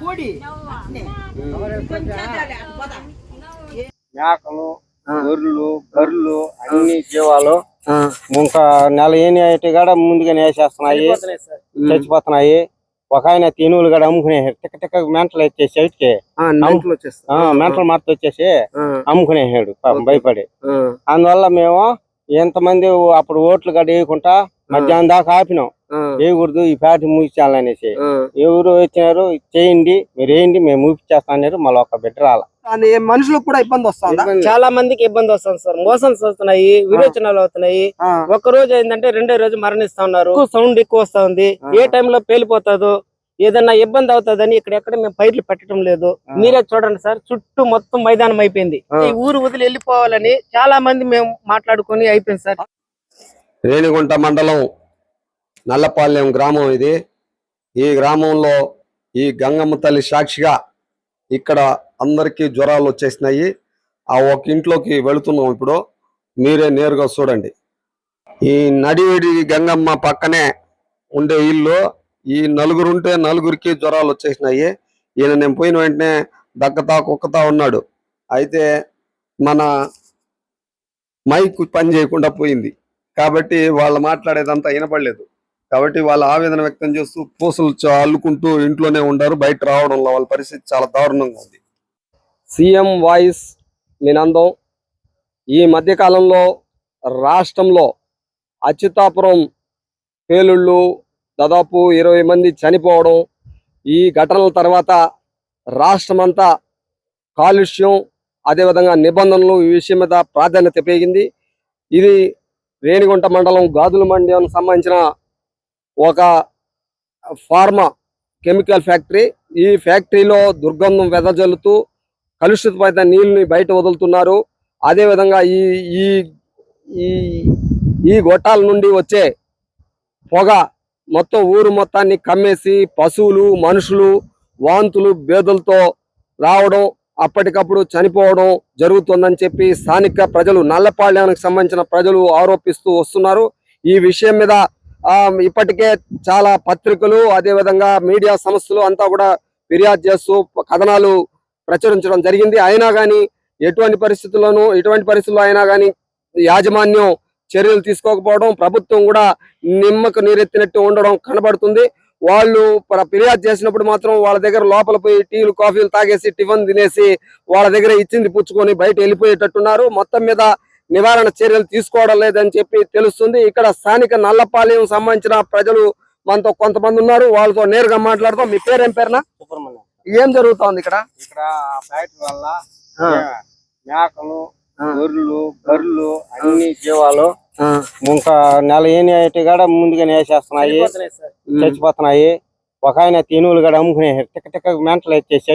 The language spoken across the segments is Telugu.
పొడి మేకలు గొర్రెలు బర్రెలు అన్ని జీవాలు ఇంకా నెల ఏని అయితే కూడా ముందుగానే వేసేస్తున్నాయి. చచ్చిపోతున్నాయి ఒక ఆయన తినువులు కూడా అమ్ముకునే టిక్క టిక్క మెంటలు వచ్చేసి ఇటుకి మెంటలు మార్త వచ్చేసి అమ్ముకునేసాడు పాపం భయపడి. అందువల్ల మేము ఎంతమంది అప్పుడు ఓట్లు గడ వేయకుండా మధ్యాహ్నం దాకా ఆపినాం. వేయకూడదు ఈ ఫ్యాట్ మూపించాలనేసి ఎవరు వచ్చినారు చేయండి మీరు వేయండి మేము మూపించేస్తాన్నారు మళ్ళీ ఒక బిడ్డ రాల. కానీ మనుషులకు కూడా ఇబ్బంది వస్తుందా? చాలా మందికి ఇబ్బంది వస్తుంది సార్. మోషన్స్ వస్తున్నాయి విరోచనాలు అవుతున్నాయి. ఒక రోజు ఏంటంటే రెండో రోజు మరణిస్తా ఉన్నారు. సౌండ్ ఎక్కువ వస్తా ఉంది ఏ టైంలో పేలిపోతుందో ఏదన్నా ఇబ్బంది అవుతుందని ఇక్కడ ఎక్కడ మేము పైర్లు పెట్టడం లేదు. మీరే చూడండి సార్ చుట్టూ మొత్తం మైదానం అయిపోయింది. ఈ ఊరు వదిలి వెళ్ళిపోవాలని చాలా మంది మేము మాట్లాడుకొని అయిపోయింది సార్. రేణిగుంట మండలం నల్లపాలెం గ్రామం ఇది. ఈ గ్రామంలో ఈ గంగమ్మ తల్లి సాక్షిగా ఇక్కడ అందరికీ జ్వరాలు వచ్చేసినాయి. ఆ ఒక ఇంట్లోకి వెళుతున్నాం ఇప్పుడు. మీరే నేరుగా చూడండి. ఈ నడివేడి గంగమ్మ పక్కనే ఉండే ఇల్లు. ఈ నలుగురు ఉంటే నలుగురికి జ్వరాలు వచ్చేసినాయి. ఈయన నేను పోయిన వెంటనే దక్కతా కుక్కతా ఉన్నాడు. అయితే మన మైక్ పని చేయకుండా పోయింది. కాబట్టి వాళ్ళు మాట్లాడేదంతా వినపడలేదు. కాబట్టి వాళ్ళు ఆవేదన వ్యక్తం చేస్తూ పూసలు అల్లుకుంటూ ఇంట్లోనే ఉండారు. బయట రావడంలో వాళ్ళ పరిస్థితి చాలా దారుణంగా ఉంది. సీఎం వాయిస్ నినందం. ఈ మధ్యకాలంలో రాష్ట్రంలో అచ్యుతాపురం పేలుళ్ళు దాదాపు ఇరవై మంది చనిపోవడం ఈ ఘటనల తర్వాత రాష్ట్రమంతా కాలుష్యం అదేవిధంగా నిబంధనలు ఈ విషయం మీద ప్రాధాన్యత పెరిగింది. ఇది రేణిగుంట మండలం గాజుల మండలం సంబంధించిన ఒక ఫార్మా కెమికల్ ఫ్యాక్టరీ. ఈ ఫ్యాక్టరీలో దుర్గంధం వెదజల్లుతూ కలుషితమైన నీళ్ళని బయట వదులుతున్నారు. అదేవిధంగా ఈ ఈ ఈ ఈ గొట్టాల నుండి వచ్చే పొగ మొత్తం ఊరు మొత్తాన్ని కమ్మేసి పశువులు మనుషులు వాంతులు బేదలతో రావడం అప్పటికప్పుడు చనిపోవడం జరుగుతుందని చెప్పి స్థానిక ప్రజలు నల్లపాళ్యానికి సంబంధించిన ప్రజలు ఆరోపిస్తూ వస్తున్నారు. ఈ విషయం మీద ఇప్పటికే చాలా పత్రికలు అదేవిధంగా మీడియా సంస్థలు అంతా కూడా ఫిర్యాదు చేస్తూ కథనాలు ప్రచురించడం జరిగింది. అయినా కానీ ఎటువంటి పరిస్థితుల్లోనూ ఎటువంటి పరిస్థితుల్లో అయినా కానీ యాజమాన్యం చర్యలు తీసుకోకపోవడం ప్రభుత్వం కూడా నిమ్మకు నీరెత్తినట్టు ఉండడం కనబడుతుంది. వాళ్ళు ఫిర్యాదు చేసినప్పుడు మాత్రం వాళ్ళ దగ్గర లోపల పోయి టీలు కాఫీలు తాగేసి టిఫిన్ తినేసి వాళ్ళ దగ్గర ఇచ్చింది పుచ్చుకొని బయట వెళ్ళిపోయేటట్టున్నారు. మొత్తం మీద నివారణ చర్యలు తీసుకోవడం లేదని చెప్పి తెలుస్తుంది. ఇక్కడ స్థానిక నల్లపాలెం సంబంధించిన ప్రజలు మనతో కొంతమంది ఉన్నారు. వాళ్ళతో నేరుగా మాట్లాడతాం మీ పేరేం పేరునా? ఏం జరుగుతోంది ఇక్కడ? ఇక్కడ ఫ్యాక్టరీ వల్ల. మేకలు. గొర్రెలు బర్రెలు అన్ని జీవాలు ఇంకా నెల ఏని అయితే కూడా ముందుగానే వేసేస్తున్నాయి. చచ్చిపోతున్నాయి. ఒక ఆయన తినువులు కూడా అమ్ముకునేసాడు టిక్క టిక్క మెంటలు వచ్చేసి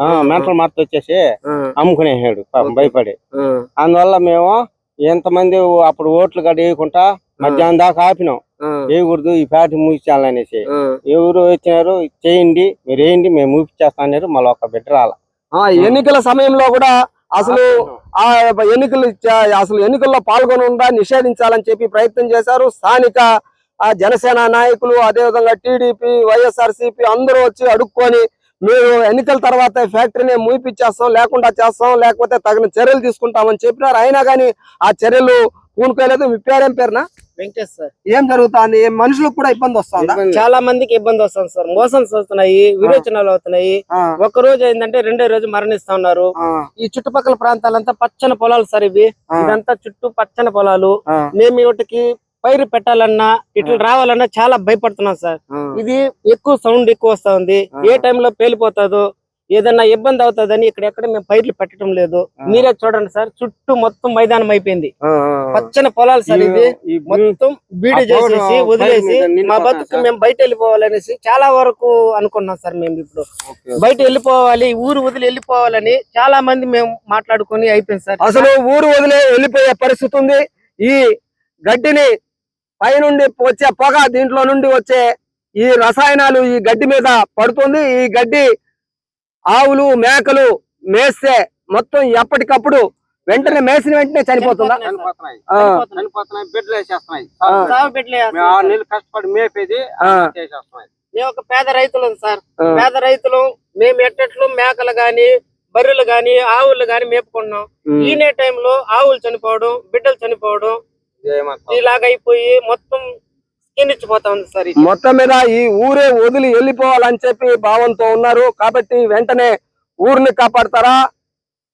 ఆ, మెంటలు మార్త వచ్చేసి అమ్ముకునేసాడు పాపం. భయపడి. ఆ, అందువల్ల మేము ఎంతమంది అప్పుడు ఓట్లు గడ వేయకుండా మధ్యాహ్నం దాకా ఆపినాం. వేయకూడదు ఈ ఫ్యాట్ మూపించాలనేసి. ఎవరు వచ్చినారు చేయండి మీరు వేయండి మేము మూపించేస్తాన్నారు మళ్ళీ ఒక బిడ్డ రాల. ఆ, ఎన్నికల సమయంలో కూడా అసలు ఆ ఎన్నికలు అసలు ఎన్నికల్లో పాల్గొనకుండా నిషేధించాలని చెప్పి ప్రయత్నం చేశారు. స్థానిక ఆ జనసేన నాయకులు అదేవిధంగా టీడీపీ వైఎస్ఆర్సీపీ అందరూ వచ్చి అడుక్కొని మీరు ఎన్నికల తర్వాత ఫ్యాక్టరీని మూపిచ్చేస్తాం లేకుండా చేస్తాం లేకపోతే తగిన చర్యలు తీసుకుంటామని చెప్పినారు. అయినా కానీ ఆ చర్యలు పూనుకోలేదు. మీ పేరేం పేరునా? వెంకటేష్ సార్. ఏం జరుగుతుంది? మనుషులకు కూడా ఇబ్బంది వస్తుందా? చాలా మందికి ఇబ్బంది వస్తుంది సార్. మోషన్స్ వస్తున్నాయి విరోచనాలు అవుతున్నాయి. ఒక రోజు ఏంటంటే రెండో రోజు మరణిస్తా ఉన్నారు. ఈ చుట్టుపక్కల ప్రాంతాలంతా పచ్చని పొలాలు సార్ ఇవి. ఇదంతా చుట్టూ పచ్చని పొలాలు. మేము వీటికి పైరు పెట్టాలన్నా ఇట్లా రావాలన్నా చాలా భయపడుతున్నాం సార్. ఇది ఎక్కువ సౌండ్ ఎక్కువ వస్తా ఉంది. ఏ టైంలో పేలిపోతుందో ఏదన్నా ఇబ్బంది అవుతుందని ఇక్కడ ఎక్కడ మేము పైర్లు పెట్టడం లేదు. మీరే చూడండి సార్ చుట్టూ మొత్తం మైదానం అయిపోయింది. పచ్చని పొలాలు సార్ ఇది మొత్తం బీడి చేసేసి వదిలేసి మా బతుకు. మేము బయట వెళ్ళిపోవాలనేసి చాలా వరకు అనుకున్నాం సార్ మేము ఇప్పుడు. బయట వెళ్ళిపోవాలి ఊరు వదిలి వెళ్ళిపోవాలని చాలా మంది మేము మాట్లాడుకొని అయిపోయింది సార్. అసలు ఊరు వదిలే వెళ్ళిపోయే పరిస్థితి ఉంది. ఈ గడ్డిని పైనుండి వచ్చే పొగ దీంట్లో నుండి వచ్చే ఈ రసాయనాలు ఈ గడ్డి మీద పడుతుంది. ఈ గడ్డి ఆవులు మేకలు మేస్తే మొత్తం ఎప్పటికప్పుడు వెంటనే మేసిన వెంటనే చనిపోతుందా? కష్టపడి మేపేది ఆ, చేసేస్తున్నాయి మేము ఒక పేద రైతులం సార్. పేద రైతులు మేము ఎట్టట్లు మేకలు గాని బర్రెలు గాని ఆవులు గాని మేపుకున్నాం. ఈనే టైంలో ఆవులు చనిపోవడం బిడ్డలు చనిపోవడం ఏమంటావు? ఇలాగ అయిపోయి మొత్తం స్కిన్ సార్ మొత్తం మీద ఈ ఊరే వదిలి వెళ్ళిపోవాలని చెప్పి భావంతో ఉన్నారు. కాబట్టి వెంటనే ఊరిని కాపాడతారా?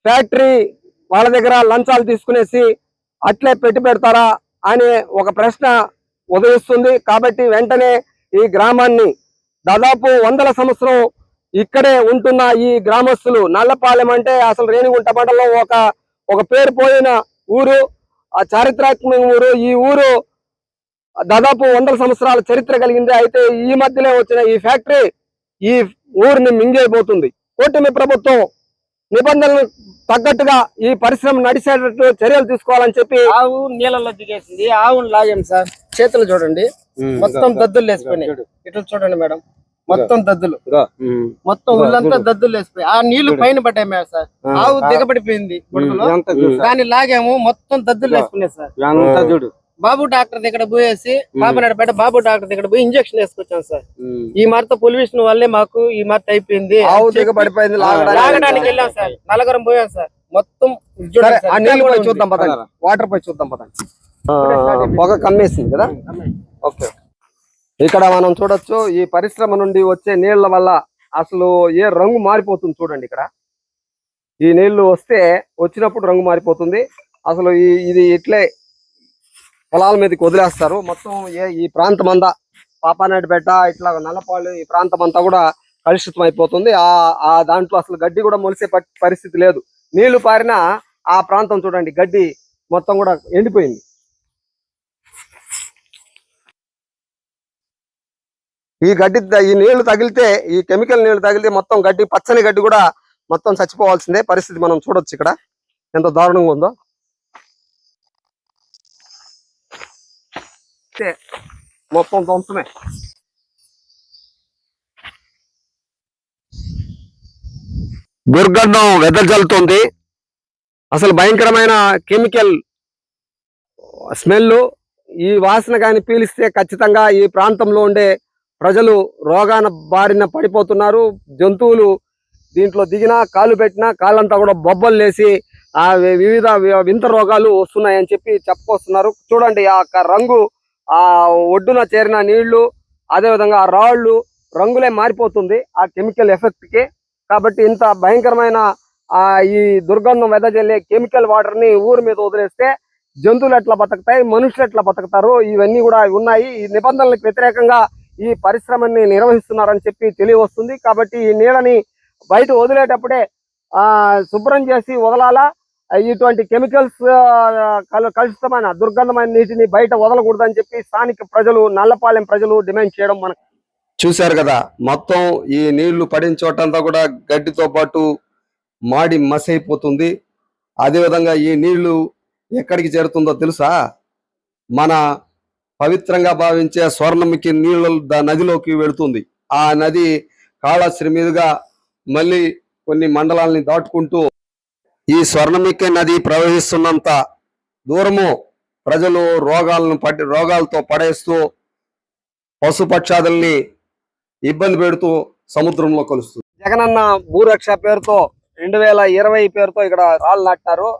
ఫ్యాక్టరీ వాళ్ళ దగ్గర లంచాలు తీసుకునేసి అట్లే పెట్టి పెడతారా అనే ఒక ప్రశ్న ఉదయిస్తుంది. కాబట్టి వెంటనే ఈ గ్రామాన్ని దాదాపు వందల సంవత్సరం ఇక్కడే ఉంటున్న ఈ గ్రామస్తులు నల్లపాలెం అంటే అసలు రేణిగుంట మండలం ఒక ఒక పేరు పోయిన ఊరు. ఆ చారిత్రాత్మక ఊరు. ఈ ఊరు దాదాపు వందల సంవత్సరాల చరిత్ర కలిగింది. అయితే ఈ మధ్యలో వచ్చిన ఈ ఫ్యాక్టరీ ఈ ఊరిని మింగేయబోతుంది. కూటమి ప్రభుత్వం నిబంధనలు తగ్గట్టుగా ఈ పరిశ్రమ నడిచేటట్టు చర్యలు తీసుకోవాలని చెప్పి ఆవు నీళ్ళలో దిగేసింది. ఆవును లాగాం సార్. చేతులు చూడండి. మొత్తం దద్దులు లేసిపోయినాయి ఇట్లా చూడండి మేడం. మొత్తం దద్దులు. మొత్తం ఒళ్ళంతా దద్దులు లేసిపోయి ఆ నీళ్ళు పైన పడ్డాయి మేడం సార్. ఆవు దిగబడిపోయింది. దాన్ని లాగాము మొత్తం దద్దులు లేసుకున్నాయి సార్. చూడు. బాబు డాక్టర్ దగ్గర పోయేసి బాబునాడపేట బాబు డాక్టర్ దగ్గర పోయి ఇంజక్షన్ వేసుకొచ్చాం సార్. ఈ మరత పొల్యూషన్ వల్లే మాకు ఈ మరత అయిపోయింది. లాగడానికి వెళ్ళాం సార్. నలగరం పోయాం సార్. మొత్తం. చూద్దాం పదండి. వాటర్ పోయి చూద్దాం పదండి. పొగ కమ్మేసింది కదా? ఓకే. ఇక్కడ మనం చూడొచ్చు ఈ పరిశ్రమ నుండి వచ్చే నీళ్ళ వల్ల అసలు ఏ రంగు మారిపోతుంది చూడండి ఇక్కడ. ఈ నీళ్ళు వస్తే వచ్చినప్పుడు రంగు మారిపోతుంది. అసలు ఈ ఇది ఇట్లే పొలాల మీదకి వదిలేస్తారు. మొత్తం ఏ ఈ ప్రాంతం అంతా పాపానాయుడుపేట ఇట్లా నల్లపాళ్ళు ఈ ప్రాంతం అంతా కూడా కలుషితం అయిపోతుంది ఆ ఆ దాంట్లో అసలు గడ్డి కూడా మొలిసే ప- పరిస్థితి లేదు. నీళ్ళు పారిన ఆ ప్రాంతం చూడండి గడ్డి మొత్తం కూడా ఎండిపోయింది. ఈ గడ్డి ఈ నీళ్ళు తగిలితే ఈ కెమికల్ నీళ్ళు తగిలితే మొత్తం గడ్డి పచ్చని గడ్డి కూడా మొత్తం చచ్చిపోవాల్సిందే పరిస్థితి మనం చూడొచ్చు ఇక్కడ. ఎంత దారుణంగా ఉందో. అంతే. మొత్తం ధ్వంసమే దుర్గంధం వెదజల్లుతుంది అసలు భయంకరమైన కెమికల్ స్మెల్ ఈ వాసన కానీ పీలిస్తే ఖచ్చితంగా ఈ ప్రాంతంలో ఉండే ప్రజలు రోగాన బారిన పడిపోతున్నారు. జంతువులు దీంట్లో దిగినా కాలు పెట్టినా కాళ్ళంతా కూడా బొబ్బలు లేసి ఆ వివిధ వింత రోగాలు వస్తున్నాయని చెప్పి చెప్పుకొస్తున్నారు. చూడండి ఆ యొక్క రంగు ఆ ఒడ్డున చేరిన నీళ్ళు అదేవిధంగా ఆ రాళ్ళు రంగులే మారిపోతుంది ఆ కెమికల్ ఎఫెక్ట్కి. కాబట్టి ఇంత భయంకరమైన ఆ ఈ దుర్గంధం వెదజల్లే కెమికల్ వాటర్ని ఊరి మీద వదిలేస్తే జంతువులు ఎట్లా బతుకుతాయి మనుషులు ఎట్లా బతుకుతారు ఇవన్నీ కూడా ఉన్నాయి. ఈ నిబంధనలకు వ్యతిరేకంగా ఈ పరిశ్రమని నిర్వహిస్తున్నారని చెప్పి తెలియవస్తుంది. కాబట్టి ఈ నీళ్ళని బయట వదిలేటప్పుడే ఆ శుభ్రం చేసి వదలాలా? ఇటువంటి కెమికల్స్ కలుషితమైన దుర్గంధమైన నీటిని బయట వదలకూడదని చెప్పి స్థానిక ప్రజలు నల్లపాలెం ప్రజలు డిమాండ్ చేయడం మనకు చూశారు కదా మొత్తం ఈ నీళ్ళు పడిన చోటంతా కూడా గడ్డితో పాటు మాడి మసైపోతుంది. అదేవిధంగా ఈ నీళ్ళు ఎక్కడికి చేరుతుందో తెలుసా? మన పవిత్రంగా భావించే స్వర్ణముఖి నీళ్ళు నదిలోకి వెళుతుంది. ఆ నది కాళాశ్రీ మీదుగా మళ్ళీ కొన్ని మండలాల్ని దాటుకుంటూ ఈ స్వర్ణముఖి నది ప్రవహిస్తున్నంత దూరము ప్రజలు రోగాలను పడి రోగాలతో పడేస్తూ పశుపక్షాదుల్ని ఇబ్బంది పెడుతూ సముద్రంలో కలుస్తుంది. జగనన్న భూరక్ష పేరుతో రెండు వేల ఇరవై పేరుతో ఇక్కడ రాళ్ళు నాటారు.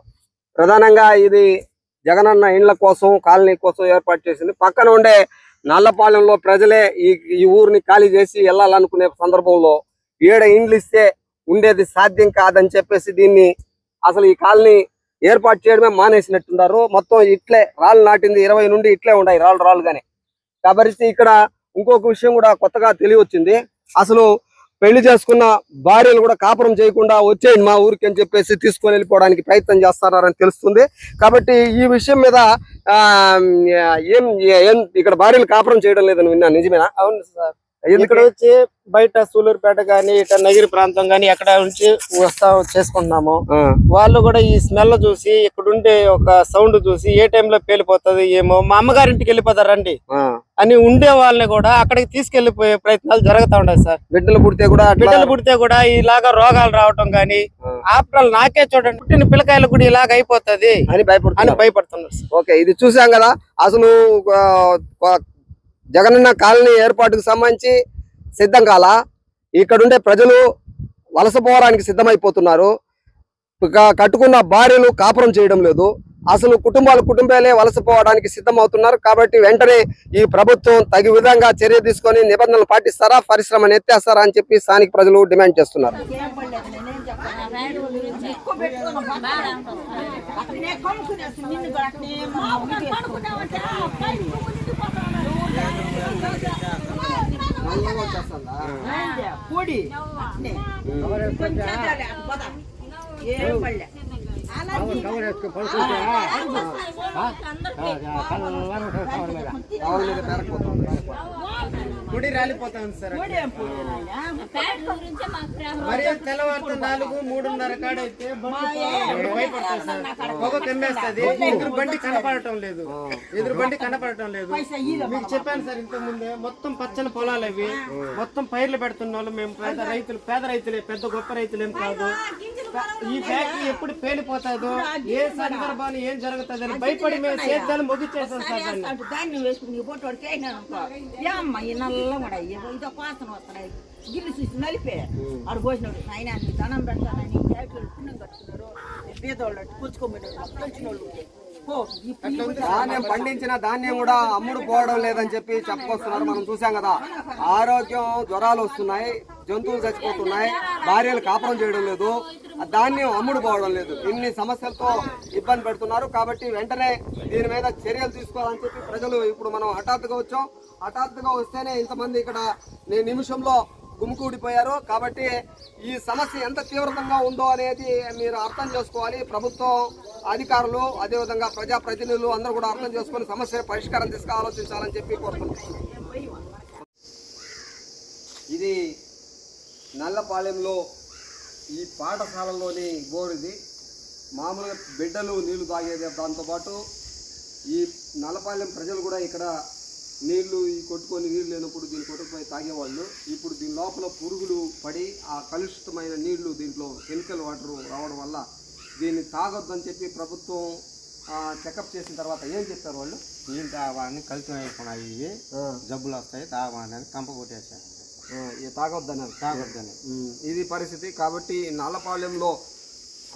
ప్రధానంగా ఇది జగనన్న ఇండ్ల కోసం కాలనీ కోసం ఏర్పాటు చేసింది. పక్కన ఉండే నల్లపాలెంలో ప్రజలే ఈ ఈ ఊరిని ఖాళీ చేసి వెళ్ళాలనుకునే సందర్భంలో ఏడ ఇండ్లు ఇస్తే ఉండేది సాధ్యం కాదని చెప్పేసి దీన్ని అసలు ఈ కాలనీ ఏర్పాటు చేయడమే మానేసినట్టున్నారు. మొత్తం ఇట్లే రాళ్ళు నాటింది. ఇరవై నుండి ఇట్లే ఉన్నాయి రాళ్ళు రాళ్ళుగానే. కాబట్టి ఇక్కడ ఇంకొక విషయం కూడా కొత్తగా తెలియవచ్చింది అసలు పెళ్ళి చేసుకున్న భార్యలు కూడా కాపురం చేయకుండా వచ్చేయండి మా ఊరికి అని చెప్పేసి తీసుకొని వెళ్ళిపోవడానికి ప్రయత్నం చేస్తున్నారని తెలుస్తుంది. కాబట్టి ఈ విషయం మీద ఆ ఏం ఏం ఇక్కడ భార్యలు కాపురం చేయడం లేదని విన్నా నిజమేనా? అవును సార్. ఇక్కడ వచ్చి బయట సూలూరుపేట గానీ ఇట నగిరి ప్రాంతం గానీ ఎక్కడ నుంచి వస్తా చేసుకుంటున్నాము వాళ్ళు కూడా ఈ స్మెల్ చూసి ఇక్కడ ఉండే ఒక సౌండ్ చూసి ఏ టైంలో పేలిపోతుంది ఏమో మా అమ్మగారింటికి వెళ్ళిపోతారు రండి ఆ. అని ఉండే వాళ్ళని కూడా అక్కడికి తీసుకెళ్ళిపోయే ప్రయత్నాలు జరుగుతా ఉన్నాయి సార్ బిడ్డలు పుడితే కూడా బిడ్డలు పుడితే కూడా ఇలాగా రోగాలు రావటం గానీ. ఆఫ్టర్ నాకే చూడండి పుట్టిన పిల్లకాయలు కూడా ఇలాగ అయిపోతుంది అని అని భయపడుతున్నారు భయపడుతున్నారు. ఓకే ఇది చూసాం కదా అసలు జగనన్న కాలనీ ఏర్పాటుకు సంబంధించి సిద్ధం కాల. ఇక్కడుండే ప్రజలు వలసపోవడానికి సిద్ధమైపోతున్నారు. ఇక కట్టుకున్న భార్యలు కాపురం చేయడం లేదు. అసలు కుటుంబాలు కుటుంబాలే వలసపోవడానికి సిద్ధమవుతున్నారు. కాబట్టి వెంటనే ఈ ప్రభుత్వం తగు విధంగా చర్య తీసుకొని నిబంధనలు పాటిస్తారా పరిశ్రమను ఎత్తేస్తారా అని చెప్పి స్థానిక ప్రజలు డిమాండ్ చేస్తున్నారు. ಕೋಡಿ ಕವರ್ ಎತ್ತು ಕವರ್ ಮೇಲೆ పొడి గుడి రాలిపోతుంది సార్ మరి తెల్లవారుతో నాలుగు మూడున్నర కాడ అయితే బండి భయపడతారు సార్. పొగ కమ్మేస్తుంది. ఎదురు బండి కనపడటం లేదు. ఎదురు బండి కనపడటం లేదు. మీకు చెప్పాను సార్ ఇంత ముందే మొత్తం పచ్చని పొలాలు అవి. మొత్తం పైర్లు పెడుతున్న వాళ్ళు మేము పేద రైతులు పేద రైతులే పెద్ద గొప్ప రైతులు ఏం కాదు. ఈ ఫ్యాక్టరీ ఎప్పుడు పేలిపోతుందో ఏ సందర్భాన్ని ఏం జరుగుతుంది అని భయపడి మేము సేద్యాలు ముగిచ్చేసాం సార్ దాన్ని. ధాన్యం వేసుకుని నీ పొట్టు వాడికి వేసినాను అనుకో ఏమ్మా ఈ నల్ల కూడా ఇదో వాసన వస్తున్నాయి గిల్లు చూసి నలిపే ఆడు పోసినాడు ఆయన నీ ధనం పెడతానని ఫ్యాక్టరీలు పుణ్యం కట్టుకున్నారు పేదోళ్ళు పుచ్చుకోబెట్టారు తెలిసిన వాళ్ళు ధాన్యం పండించిన ధాన్యం కూడా అమ్ముడు పోవడం లేదని చెప్పి చెప్పుకొస్తున్నారు మనం చూసాం కదా. ఆరోగ్యం జ్వరాలు వస్తున్నాయి జంతువులు చచ్చిపోతున్నాయి భార్యలు కాపురం చేయడం లేదు ఆ ధాన్యం అమ్ముడు పోవడం లేదు. ఇన్ని సమస్యలతో ఇబ్బంది పెడుతున్నారు. కాబట్టి వెంటనే దీని మీద చర్యలు తీసుకోవాలని చెప్పి ప్రజలు ఇప్పుడు మనం హఠాత్తుగా వచ్చాం. హఠాత్తుగా వస్తేనే ఇంతమంది ఇక్కడ నిమిషంలో గుమికూడిపోయారు. కాబట్టి ఈ సమస్య ఎంత తీవ్రతంగా ఉందో అనేది మీరు అర్థం చేసుకోవాలి. ప్రభుత్వం అధికారులు అదేవిధంగా ప్రజాప్రతినిధులు అందరూ కూడా అర్థం చేసుకొని సమస్య పరిష్కారం తీసుకు ఆలోచించాలని చెప్పి కోరుతున్నాం. ఇది నల్లపాలెంలో ఈ పాఠశాలలోని బోర్ ఇది. మామూలుగా బిడ్డలు నీళ్ళు తాగేది దాంతోపాటు ఈ నల్లపాలెం ప్రజలు కూడా ఇక్కడ నీళ్ళు ఈ కొట్టుకొని నీళ్ళు లేనప్పుడు దీన్ని కొట్టుకుపోయి తాగేవాళ్ళు. ఇప్పుడు దీని లోపల పురుగులు పడి ఆ కలుషితమైన నీళ్ళు దీంట్లో కెమికల్ వాటర్ రావడం వల్ల దీన్ని తాగొద్దని చెప్పి ప్రభుత్వం చెకప్ చేసిన తర్వాత ఏం చెప్పారు వాళ్ళు? నీళ్ళు తాగని కలిసి అయిపోయినాయి. ఇవి జబ్బులు వస్తాయి తాగమని కంప కొట్టేసాను తాగొద్దని ఉమ్, ఇది పరిస్థితి. కాబట్టి నల్లపాలెంలో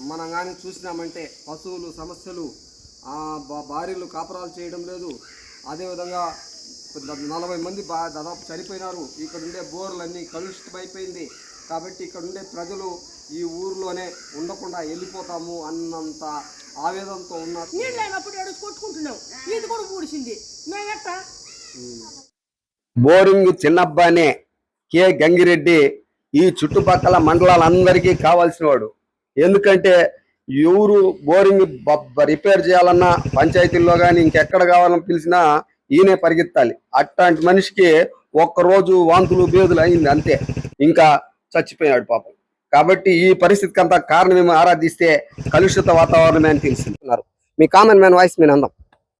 మనం కానీ చూసినామంటే పశువులు సమస్యలు భార్యలు కాపురాలు చేయడం లేదు. అదేవిధంగా నలభై మంది బా దాదాపు చనిపోయినారు. ఇక్కడ ఉండే బోర్లన్నీ కలుషితమైపోయింది. కాబట్టి ఇక్కడ ఉండే ప్రజలు ఈ ఊర్లోనే ఉండకుండా వెళ్ళిపోతాము అన్నంత ఆవేదనతో ఉన్నారు నీళ్ళు లేనప్పుడు ఏడు కొట్టుకుంటున్నావు. ఇది కూడా ఊడిసింది. మేము ఎట్టా? Boring చిన్నబ్బానే K. గంగిరెడ్డి ఈ చుట్టుపక్కల మండలాలందరికీ కావాల్సిన వాడు. ఎందుకంటే ఎవరు బోరింగ్ బ- రిపేర్ చేయాలన్నా పంచాయతీల్లో కానీ ఇంకెక్కడ కావాలని పిలిచినా ఈయనే పరిగెత్తాలి. అట్లాంటి మనిషికి ఒక్కరోజు వాంతులు బేదులు అయింది అంతే. ఇంకా చచ్చిపోయాడు పాపం. కాబట్టి ఈ పరిస్థితికి అంతా కారణమేమో ఆరాధిస్తే కలుషిత వాతావరణమే అని తెలిసింది మీ కామన్ మ్యాన్ వాయిస్ మీ అందం